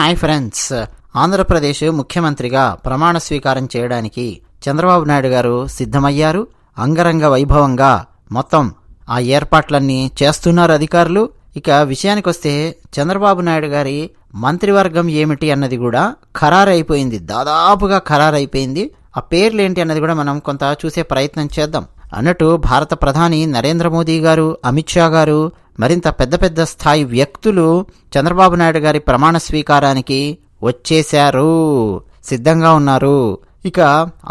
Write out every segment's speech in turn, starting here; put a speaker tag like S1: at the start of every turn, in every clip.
S1: Hi friends. Andhra Pradesh ముఖ్యమంత్రిగా ప్రమాణ స్వీకారం చేయడానికి చంద్రబాబు నాయుడు గారు సిద్ధమయ్యారు. అంగరంగ వైభవంగా మొత్తం ఆ ఏర్పాట్లన్నీ చేస్తున్నారు అధికారులు. ఇక విషయానికొస్తే చంద్రబాబు నాయుడు గారి మంత్రివర్గం ఏమిటి అన్నది కూడా ఖరారైపోయింది. దాదాపుగా ఖరారైపోయింది. ఆ పేర్లు ఏంటి అన్నది కూడా మనం కొంత చూసే ప్రయత్నం చేద్దాం. అన్నట్టు భారత ప్రధాని నరేంద్ర మోదీ గారు అమిత్ షా గారు మరింత పెద్ద పెద్ద స్థాయి వ్యక్తులు చంద్రబాబు నాయుడు గారి ప్రమాణ స్వీకారానికి వచ్చేశారు. సిద్ధంగా ఉన్నారు. ఇక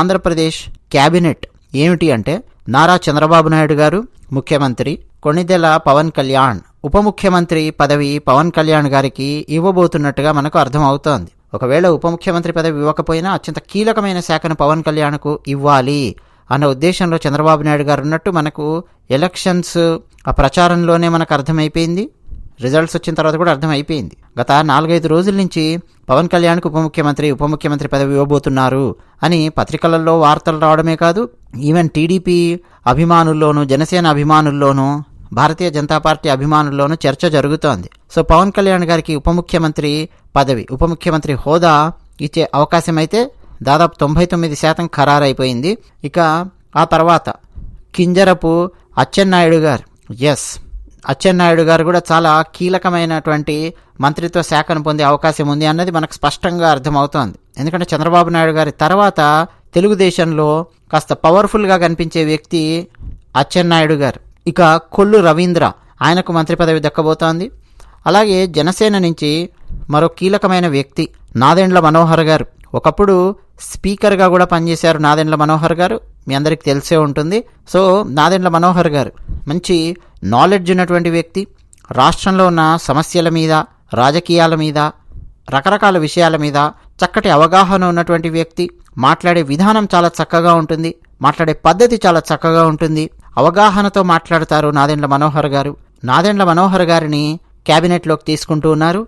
S1: ఆంధ్రప్రదేశ్ క్యాబినెట్ ఏమిటి అంటే నారా చంద్రబాబు నాయుడు గారు ముఖ్యమంత్రి కొణిదెల పవన్ కళ్యాణ్. ఉప ముఖ్యమంత్రి పదవి పవన్ కళ్యాణ్ గారికి ఇవ్వబోతున్నట్టుగా మనకు అర్థం అవుతోంది ఒకవేళ ఉప ముఖ్యమంత్రి పదవి ఇవ్వకపోయినా అత్యంత కీలకమైన శాఖను పవన్ కళ్యాణ్కు ఇవ్వాలి. అన్న ఉద్దేశంలో చంద్రబాబు నాయుడు గారు ఉన్నట్టు మనకు ఎలక్షన్స్ ఆ ప్రచారంలోనే మనకు అర్థమైపోయింది. రిజల్ట్స్ వచ్చిన తర్వాత కూడా అర్థమైపోయింది. గత నాలుగైదు రోజుల నుంచి పవన్ కళ్యాణ్కు ఉప ముఖ్యమంత్రి ఉప ముఖ్యమంత్రి పదవి ఇవ్వబోతున్నారు అని పత్రికలలో వార్తలు రావడమే కాదు ఈవెన్ టీడీపీ అభిమానుల్లోనూ జనసేన అభిమానుల్లోనూ భారతీయ జనతా పార్టీ అభిమానుల్లోనూ చర్చ జరుగుతోంది. సో పవన్ కళ్యాణ్ గారికి ఉప ముఖ్యమంత్రి పదవి ఉప ముఖ్యమంత్రి హోదా ఇచ్చే అవకాశం అయితే దాదాపు తొంభై తొమ్మిది శాతం ఖరారైపోయింది. ఇక ఆ తర్వాత కింజరపు అచ్చెన్నాయుడు గారు ఎస్ అచ్చెన్నాయుడు గారు కూడా చాలా కీలకమైనటువంటి మంత్రిత్వ శాఖను పొందే అవకాశం ఉంది అన్నది మనకు స్పష్టంగా అర్థమవుతోంది. ఎందుకంటే చంద్రబాబు నాయుడు గారి తర్వాత తెలుగుదేశంలో కాస్త పవర్ఫుల్గా కనిపించే వ్యక్తి అచ్చెన్నాయుడు గారు. ఇక కొల్లు రవీంద్ర ఆయనకు మంత్రి పదవి దక్కబోతోంది. అలాగే జనసేన నుంచి మరో కీలకమైన వ్యక్తి నాదెండ్ల మనోహర్ గారు. ఒకప్పుడు స్పీకర్గా కూడా పనిచేశారు నాదెండ్ల మనోహర్ గారు. మీ అందరికీ తెలిసే ఉంటుంది. సో నాదెండ్ల మనోహర్ గారు మంచి నాలెడ్జ్ ఉన్నటువంటి వ్యక్తి. రాష్ట్రంలో ఉన్న సమస్యల మీద రాజకీయాల మీద రకరకాల విషయాల మీద చక్కటి అవగాహన ఉన్నటువంటి వ్యక్తి. మాట్లాడే విధానం చాలా చక్కగా ఉంటుంది. మాట్లాడే పద్ధతి చాలా చక్కగా ఉంటుంది. అవగాహనతో మాట్లాడతారు నాదెండ్ల మనోహర్ గారు. నాదెండ్ల మనోహర్ గారిని క్యాబినెట్లోకి తీసుకుంటూ ఉన్నారు.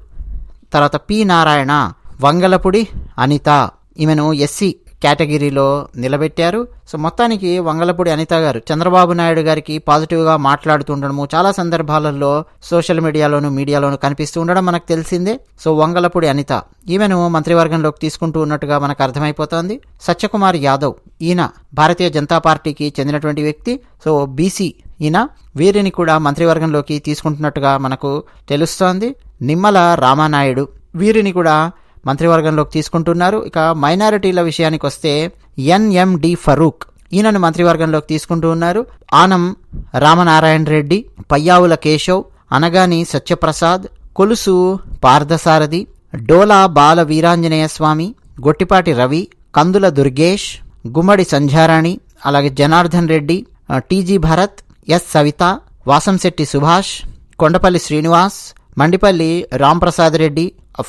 S1: తర్వాత పి. నారాయణ వంగలపుడి అనిత. ఈమెను ఎస్సీ కేటగిరీలో నిలబెట్టారు. సో మొత్తానికి వంగలపూడి అనిత గారు చంద్రబాబు నాయుడు గారికి పాజిటివ్గా మాట్లాడుతుండడము చాలా సందర్భాలలో సోషల్ మీడియాలోను మీడియాలోను కనిపిస్తూ ఉండడం మనకు తెలిసిందే. సో వంగలపూడి అనిత ఈమెను మంత్రివర్గంలోకి తీసుకుంటూ ఉన్నట్టుగా మనకు అర్థమైపోతోంది. సత్యకుమార్ యాదవ్ ఈయన భారతీయ జనతా పార్టీకి చెందినటువంటి వ్యక్తి. సో బీసీ ఈయన వీరిని కూడా మంత్రివర్గంలోకి తీసుకుంటున్నట్టుగా మనకు తెలుస్తోంది. నిమ్మల రామానాయుడు వీరిని కూడా మంత్రివర్గంలోకి తీసుకుంటున్నారు. ఇక మైనారిటీల విషయానికి వస్తే ఎన్ఎండి ఫరూక్ ఈయనను మంత్రివర్గంలోకి తీసుకుంటూ ఉన్నారు. ఆనం రామనారాయణ రెడ్డి పయ్యావుల కేశవ్ అనగాని సత్యప్రసాద్ కొలుసు పార్థసారథి డోలా బాల వీరాంజనేయ స్వామి గొట్టిపాటి రవి కందుల దుర్గేష్ గుమ్మడి సంధ్యారాణి అలాగే Janardhan Reddy TG Bharath S Savitha Vasamsetti Subhash Kondapalli Srinivas Mandipalli Ramprasad Reddy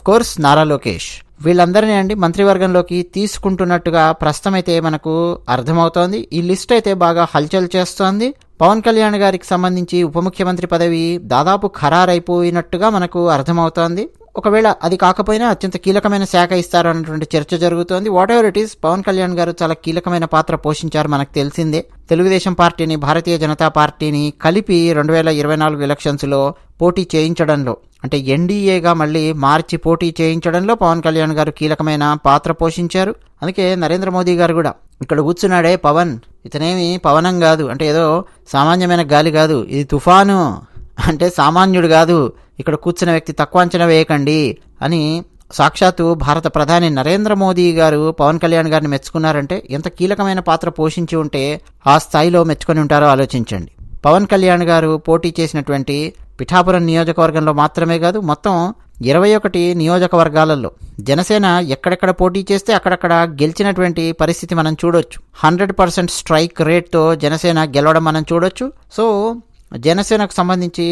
S1: course Nara Lokesh. వీళ్ళందరినీ అండి మంత్రివర్గంలోకి తీసుకుంటున్నట్టుగా ప్రస్తుతం అయితే మనకు అర్థమవుతోంది. ఈ లిస్ట్ అయితే బాగా హల్చల్ చేస్తోంది. పవన్ కళ్యాణ్ గారికి సంబంధించి ఉప ముఖ్యమంత్రి పదవి దాదాపు ఖరారైపోయినట్టుగా మనకు అర్థమవుతోంది. ఒకవేళ అది కాకపోయినా అత్యంత కీలకమైన శాఖ ఇస్తారు అన్నటువంటి చర్చ జరుగుతోంది. Whatever it is Pawan Kalyan గారు చాలా కీలకమైన పాత్ర పోషించారు మనకు తెలిసిందే. తెలుగుదేశం పార్టీని భారతీయ జనతా పార్టీని కలిపి రెండు వేల ఇరవై నాలుగు ఎలక్షన్స్లో పోటీ చేయించడంలో అంటే ఎన్డీఏగా మళ్ళీ మార్చి పోటీ చేయించడంలో పవన్ కళ్యాణ్ గారు కీలకమైన పాత్ర పోషించారు. అందుకే నరేంద్ర మోదీ గారు కూడా ఇక్కడ కూర్చున్నాడే పవన్. ఇతనేమి పవనం కాదు. అంటే ఏదో సామాన్యమైన గాలి కాదు. ఇది తుఫాను. అంటే సామాన్యుడు కాదు. ఇక్కడ కూర్చున్న వ్యక్తి తక్కువ అంచనా వేయకండి అని సాక్షాత్తు భారత ప్రధాని నరేంద్ర మోదీ గారు పవన్ కళ్యాణ్ గారిని మెచ్చుకున్నారంటే ఎంత కీలకమైన పాత్ర పోషించి ఉంటే ఆ స్థాయిలో మెచ్చుకొని ఉంటారో ఆలోచించండి. పవన్ కళ్యాణ్ గారు పోటీ చేసినటువంటి పిఠాపురం నియోజకవర్గంలో మాత్రమే కాదు మొత్తం ఇరవై ఒకటి నియోజకవర్గాలలో జనసేన ఎక్కడెక్కడ పోటీ చేస్తే అక్కడక్కడ గెలిచినటువంటి పరిస్థితి మనం చూడొచ్చు. హండ్రెడ్ పర్సెంట్ స్ట్రైక్ రేట్తో జనసేన గెలవడం మనం చూడొచ్చు. సో జనసేనకు సంబంధించి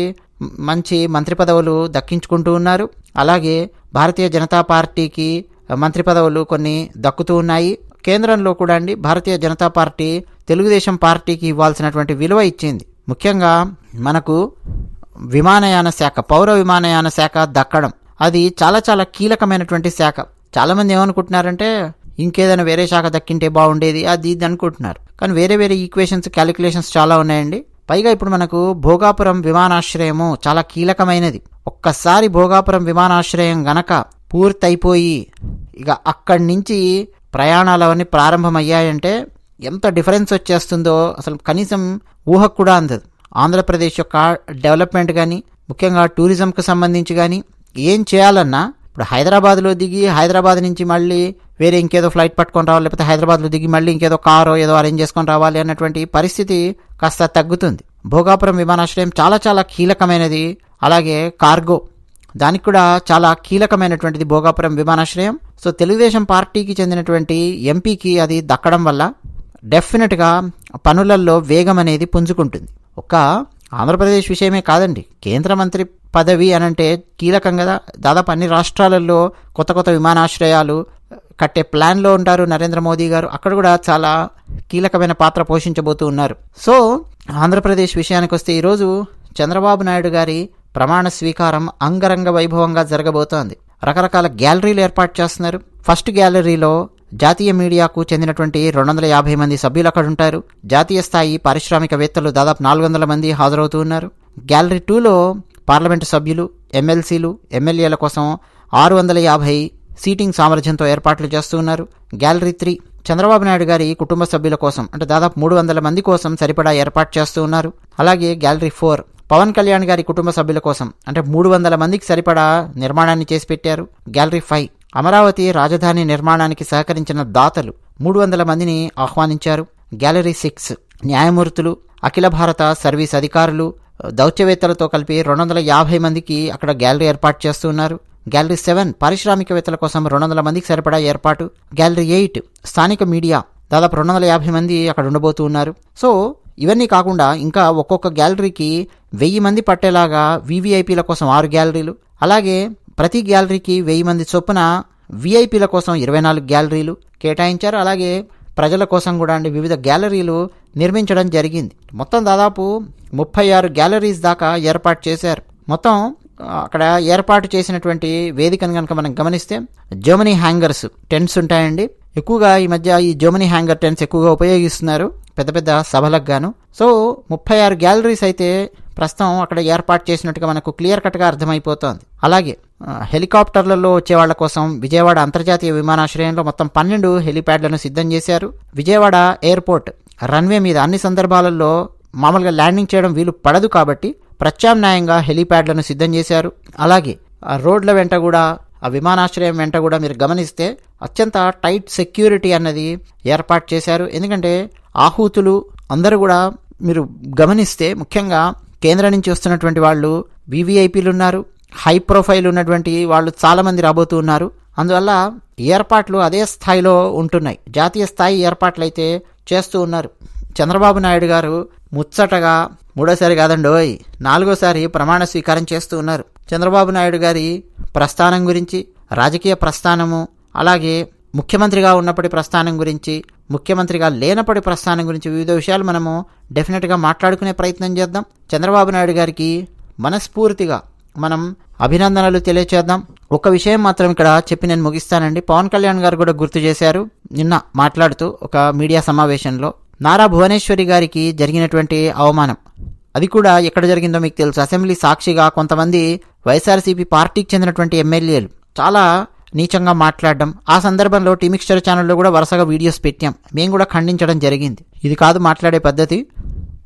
S1: మంచి మంత్రి పదవులు దక్కించుకుంటూ ఉన్నారు. అలాగే భారతీయ జనతా పార్టీకి మంత్రి పదవులు కొన్ని దక్కుతూ ఉన్నాయి. కేంద్రంలో కూడా అండి భారతీయ జనతా పార్టీ తెలుగుదేశం పార్టీకి ఇవ్వాల్సినటువంటి విలువ ఇచ్చింది. ముఖ్యంగా మనకు విమానయాన శాఖ పౌర విమానయాన శాఖ దక్కడం. అది చాలా చాలా కీలకమైనటువంటి శాఖ. చాలామంది ఏమనుకుంటున్నారంటే ఇంకేదైనా వేరే శాఖ దక్కింటే బాగుండేది అది ఇది అనుకుంటున్నారు. కానీ వేరే వేరే ఈక్వేషన్స్ క్యాలిక్యులేషన్స్ చాలా ఉన్నాయండి. పైగా ఇప్పుడు మనకు భోగాపురం విమానాశ్రయము చాలా కీలకమైనది. ఒక్కసారి భోగాపురం విమానాశ్రయం గనక పూర్తయిపోయి ఇక అక్కడి నుంచి ప్రయాణాలు అవన్నీ ప్రారంభమయ్యాయంటే ఎంత డిఫరెన్స్ వచ్చేస్తుందో అసలు కనీసం ఊహకు కూడా అందదు. ఆంధ్రప్రదేశ్ యొక్క డెవలప్మెంట్ కానీ ముఖ్యంగా టూరిజంకు సంబంధించి కానీ ఏం చేయాలన్నా ఇప్పుడు హైదరాబాద్లో దిగి హైదరాబాద్ నుంచి మళ్ళీ వేరే ఇంకేదో ఫ్లైట్ పట్టుకొని రావాలి లేకపోతే హైదరాబాద్లో దిగి మళ్ళీ ఇంకేదో కారో ఏదో అరేంజ్ చేసుకొని రావాలి అన్నటువంటి పరిస్థితి కాస్త తగ్గుతుంది. భోగాపురం విమానాశ్రయం చాలా చాలా కీలకమైనది. అలాగే కార్గో దానికి కూడా చాలా కీలకమైనటువంటిది భోగాపురం విమానాశ్రయం. సో తెలుగుదేశం పార్టీకి చెందినటువంటి ఎంపీకి అది దక్కడం వల్ల డెఫినెట్గా పనులలో వేగం అనేది పుంజుకుంటుంది. ఒక ఆంధ్రప్రదేశ్ విషయమే కాదండి. కేంద్ర మంత్రి పదవి అనంటే కీలకం కదా. దాదాపు అన్ని రాష్ట్రాలలో కొత్త కొత్త విమానాశ్రయాలు కట్టే ప్లాన్లో ఉంటారు నరేంద్ర మోదీ గారు. అక్కడ కూడా చాలా కీలకమైన పాత్ర పోషించబోతూ ఉన్నారు. సో ఆంధ్రప్రదేశ్ విషయానికి వస్తే ఈరోజు చంద్రబాబు నాయుడు గారి ప్రమాణ స్వీకారం అంగరంగ వైభవంగా జరగబోతోంది. రకరకాల గ్యాలరీలు ఏర్పాటు చేస్తున్నారు. ఫస్ట్ గ్యాలరీలో జాతీయ మీడియాకు చెందినటువంటి రెండు వందల యాభై మంది సభ్యులు అక్కడ ఉంటారు. జాతీయ స్థాయి పారిశ్రామికవేత్తలు దాదాపు నాలుగు వందల మంది హాజరవుతూ ఉన్నారు. గ్యాలరీ టూలో పార్లమెంటు సభ్యులు ఎమ్మెల్సీలు ఎమ్మెల్యేల కోసం ఆరు వందల యాభై సీటింగ్ సామర్థ్యంతో ఏర్పాట్లు చేస్తూ ఉన్నారు. గ్యాలరీ త్రీ చంద్రబాబు నాయుడు గారి కుటుంబ సభ్యుల కోసం అంటే దాదాపు మూడు వందల మంది కోసం సరిపడా ఏర్పాటు చేస్తూ ఉన్నారు. అలాగే గ్యాలరీ ఫోర్ పవన్ కళ్యాణ్ గారి కుటుంబ సభ్యుల కోసం అంటే మూడు వందల మందికి సరిపడా నిర్మాణాన్ని చేసి పెట్టారు. గ్యాలరీ ఫైవ్ అమరావతి రాజధాని నిర్మాణానికి సహకరించిన దాతలు మూడు వందల మందిని ఆహ్వానించారు. గ్యాలరీ సిక్స్ న్యాయమూర్తులు అఖిల భారత సర్వీస్ అధికారులు దౌత్యవేత్తలతో కలిపి రెండు వందల యాభై మందికి అక్కడ గ్యాలరీ ఏర్పాటు చేస్తున్నారు గ్యాలరీ సెవెన్ పారిశ్రామికవేత్తల కోసం రెండు వందల మందికి సరిపడా ఏర్పాటు. గ్యాలరీ ఎయిట్ స్థానిక మీడియా దాదాపు రెండు వందల యాభై మంది అక్కడ ఉండబోతూ ఉన్నారు. సో ఇవన్నీ కాకుండా ఇంకా ఒక్కొక్క గ్యాలరీకి వెయ్యి మంది పట్టేలాగా వీవీఐపీల కోసం ఆరు గ్యాలరీలు అలాగే ప్రతి గ్యాలరీకి వెయ్యి మంది చొప్పున విఐపీల కోసం ఇరవై నాలుగు గ్యాలరీలు కేటాయించారు. అలాగే ప్రజల కోసం కూడా అండి వివిధ గ్యాలరీలు నిర్మించడం జరిగింది. మొత్తం దాదాపు ముప్పై ఆరు గ్యాలరీస్ దాకా ఏర్పాటు చేశారు. మొత్తం అక్కడ ఏర్పాటు చేసినటువంటి వేదికను కనుక మనం గమనిస్తే జర్మనీ హ్యాంగర్స్ టెంట్స్ ఉంటాయండి. ఎక్కువగా ఈ మధ్య ఈ జర్మనీ హ్యాంగర్ టెంట్స్ ఎక్కువగా ఉపయోగిస్తున్నారు పెద్ద పెద్ద సభలకు గాను. సో ముప్పై ఆరు గ్యాలరీస్ అయితే ప్రస్తుతం అక్కడ ఏర్పాటు చేసినట్టుగా మనకు క్లియర్ కట్గా అర్థమైపోతోంది. అలాగే హెలికాప్టర్లలో వచ్చే వాళ్ళ కోసం విజయవాడ అంతర్జాతీయ విమానాశ్రయంలో మొత్తం పన్నెండు హెలిప్యాడ్లను సిద్ధం చేశారు. విజయవాడ ఎయిర్పోర్ట్ రన్వే మీద అన్ని సందర్భాలలో మామూలుగా ల్యాండింగ్ చేయడం వీలు పడదు కాబట్టి ప్రత్యామ్నాయంగా హెలిప్యాడ్లను సిద్ధం చేశారు. అలాగే ఆ రోడ్ల వెంట కూడా ఆ విమానాశ్రయం వెంట కూడా మీరు గమనిస్తే అత్యంత టైట్ సెక్యూరిటీ అన్నది ఏర్పాటు చేశారు. ఎందుకంటే ఆహూతులు అందరూ కూడా మీరు గమనిస్తే ముఖ్యంగా కేంద్రం నుంచి వస్తున్నటువంటి వాళ్ళు వివిఐపీలు ఉన్నారు. హై ప్రొఫైల్ ఉన్నటువంటి వాళ్ళు చాలామంది రాబోతూ ఉన్నారు. అందువల్ల ఏర్పాట్లు అదే స్థాయిలో ఉంటున్నాయి. జాతీయ స్థాయి ఏర్పాట్లు అయితే చేస్తూ ఉన్నారు. చంద్రబాబు నాయుడు గారు ముచ్చటగా మూడోసారి కాదండోయ్ నాలుగోసారి ప్రమాణ స్వీకారం చేస్తూ ఉన్నారు. చంద్రబాబు నాయుడు గారి ప్రస్థానం గురించి రాజకీయ ప్రస్థానము అలాగే ముఖ్యమంత్రిగా ఉన్నప్పటి ప్రస్థానం గురించి ముఖ్యమంత్రిగా లేనప్పటి ప్రస్థానం గురించి వివిధ విషయాలు మనము డెఫినెట్గా మాట్లాడుకునే ప్రయత్నం చేద్దాం. చంద్రబాబు నాయుడు గారికి మనస్ఫూర్తిగా మనం అభినందనలు తెలియచేద్దాం. ఒక విషయం మాత్రం ఇక్కడ చెప్పి నేను ముగిస్తానండి. పవన్ కళ్యాణ్ గారు కూడా గుర్తు చేశారు. నిన్న మాట్లాడుతూ ఒక మీడియా సమావేశంలో నారా భువనేశ్వరి గారికి జరిగినటువంటి అవమానం అది కూడా ఎక్కడ జరిగిందో మీకు తెలుసు. అసెంబ్లీ సాక్షిగా కొంతమంది వైఎస్ఆర్సీపీ పార్టీకి చెందినటువంటి ఎమ్మెల్యేలు చాలా నీచంగా మాట్లాడడం ఆ సందర్భంలో టీమిక్స్చర్ ఛానల్లో కూడా వరుసగా వీడియోస్ పెట్టాం. మేము కూడా ఖండించడం జరిగింది. ఇది కాదు మాట్లాడే పద్ధతి.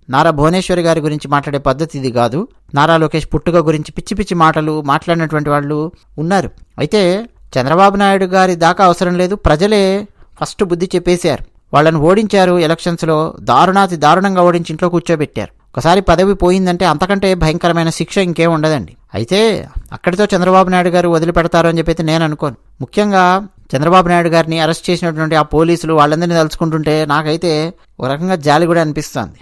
S1: నారా భువనేశ్వరి గారి గురించి మాట్లాడే పద్ధతి ఇది కాదు. నారా లోకేష్ పుట్టుక గురించి పిచ్చి పిచ్చి మాటలు మాట్లాడినటువంటి వాళ్ళు ఉన్నారు. అయితే చంద్రబాబు నాయుడు గారి దాకా అవసరం లేదు. ప్రజలే ఫస్ట్ బుద్ధి చెప్పేశారు. వాళ్ళని ఓడించారు ఎలక్షన్స్లో దారుణాతి దారుణంగా ఓడించి ఇంట్లో కూర్చోబెట్టారు. ఒకసారి పదవి పోయిందంటే అంతకంటే భయంకరమైన శిక్ష ఇంకేం ఉండదండి. అయితే అక్కడితో చంద్రబాబు నాయుడు గారు వదిలిపెడతారు అని చెప్పి నేను అనుకోను. ముఖ్యంగా చంద్రబాబు నాయుడు గారిని అరెస్ట్ చేసినటువంటి ఆ పోలీసులు వాళ్ళందరినీ తలుచుకుంటుంటే నాకైతే ఒక రకంగా జాలి కూడా అనిపిస్తుంది.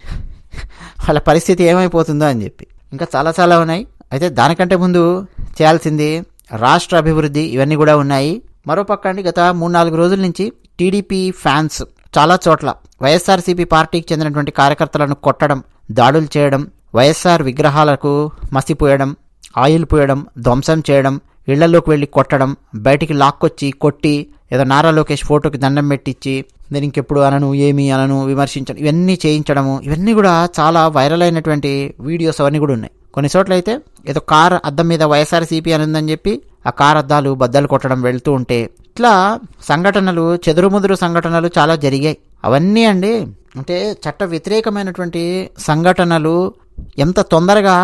S1: వాళ్ళ పరిస్థితి ఏమైపోతుందో అని చెప్పి. ఇంకా చాలా చాలా ఉన్నాయి. అయితే దానికంటే ముందు చేయాల్సింది రాష్ట్ర అభివృద్ధి ఇవన్నీ కూడా ఉన్నాయి. మరోపక్క అండి గత మూడు నాలుగు రోజుల నుంచి టీడీపీ ఫ్యాన్స్ చాలా చోట్ల వైఎస్ఆర్సీపీ పార్టీకి చెందినటువంటి కార్యకర్తలను కొట్టడం దాడులు చేయడం వైఎస్ఆర్ విగ్రహాలకు మసిపోయడం ఆయిల్ పోయడం ధ్వంసం చేయడం ఇళ్ళలోకి వెళ్ళి కొట్టడం బయటికి లాక్కొచ్చి కొట్టి ఏదో నారా లోకేష్ ఫోటోకి దండం పెట్టించి నేను ఇంకెప్పుడు అనను ఏమి అనను విమర్శించను ఇవన్నీ చేయించడము ఇవన్నీ కూడా చాలా వైరల్ అయినటువంటి వీడియోస్ అవన్నీ కూడా ఉన్నాయి. కొన్ని చోట్ల అయితే ఏదో కార్ అద్దం మీద వైఎస్ఆర్సీపీ అని ఉందని చెప్పి ఆ కార్ అద్దాలు బద్దలు కొట్టడం వెళ్తూ ఉంటే ఇట్లా సంఘటనలు చెదురుముదురు సంఘటనలు చాలా జరిగాయి. అవన్నీ అండి అంటే చట్ట వ్యతిరేకమైనటువంటి సంఘటనలు ఎంత తొందరగా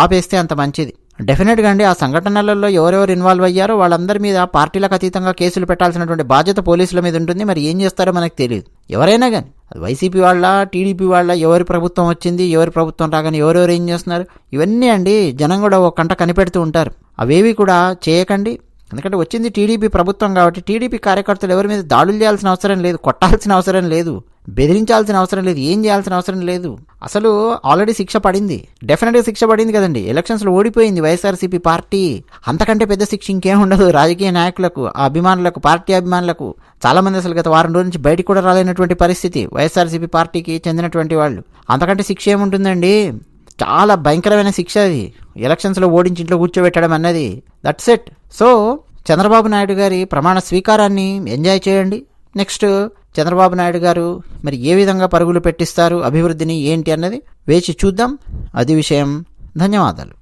S1: ఆపేస్తే అంత మంచిది. డెఫినెట్గా అండి ఆ సంఘటనలలో ఎవరెవరు ఇన్వాల్వ్ అయ్యారో వాళ్ళందరి మీద పార్టీలకు అతీతంగా కేసులు పెట్టాల్సినటువంటి బాధ్యత పోలీసుల మీద ఉంటుంది. మరి ఏం చేస్తారో మనకు తెలియదు. ఎవరైనా కానీ అది వైసీపీ వాళ్ళ టీడీపీ వాళ్ళ ఎవరి ప్రభుత్వం వచ్చింది ఎవరి ప్రభుత్వం రాగానే ఎవరెవరు ఏం చేస్తున్నారు? ఇవన్నీ అండి జనం కూడా ఒక కంట కనిపెడుతూ ఉంటారు. అవేవి కూడా చేయకండి. ఎందుకంటే వచ్చింది టీడీపీ ప్రభుత్వం కాబట్టి టీడీపీ కార్యకర్తలు ఎవరి మీద దాడులు చేయాల్సిన అవసరం లేదు కొట్టాల్సిన అవసరం లేదు. బెదిరించాల్సిన అవసరం లేదు ఏం చేయాల్సిన అవసరం లేదు. అసలు ఆల్రెడీ శిక్ష పడింది. డెఫినెట్గా శిక్ష పడింది కదండి. ఎలక్షన్స్లో ఓడిపోయింది వైఎస్ఆర్సీపీ పార్టీ. అంతకంటే పెద్ద శిక్ష ఇంకేం ఉండదు. రాజకీయ నాయకులకు ఆ అభిమానులకు పార్టీ అభిమానులకు. చాలామంది అసలు గత వారం రోజుల నుంచి బయటికి కూడా రాలేనటువంటి పరిస్థితి వైఎస్ఆర్సీపీ పార్టీకి చెందినటువంటి వాళ్ళు. అంతకంటే శిక్ష ఏముంటుందండి? చాలా భయంకరమైన శిక్ష అది. ఎలక్షన్స్లో ఓడించి ఇంట్లో కూర్చోబెట్టడం అన్నది. That's it so Chandrababu Naidu గారి ప్రమాణ స్వీకారాన్ని ఎంజాయ్ చేయండి. నెక్స్ట్ చంద్రబాబు నాయుడు గారు మరి ఏ విధంగా పరుగులు పెట్టిస్తారు అభివృద్ధిని ఏంటి అన్నది వేచి చూద్దాం. అది విషయం. ధన్యవాదాలు.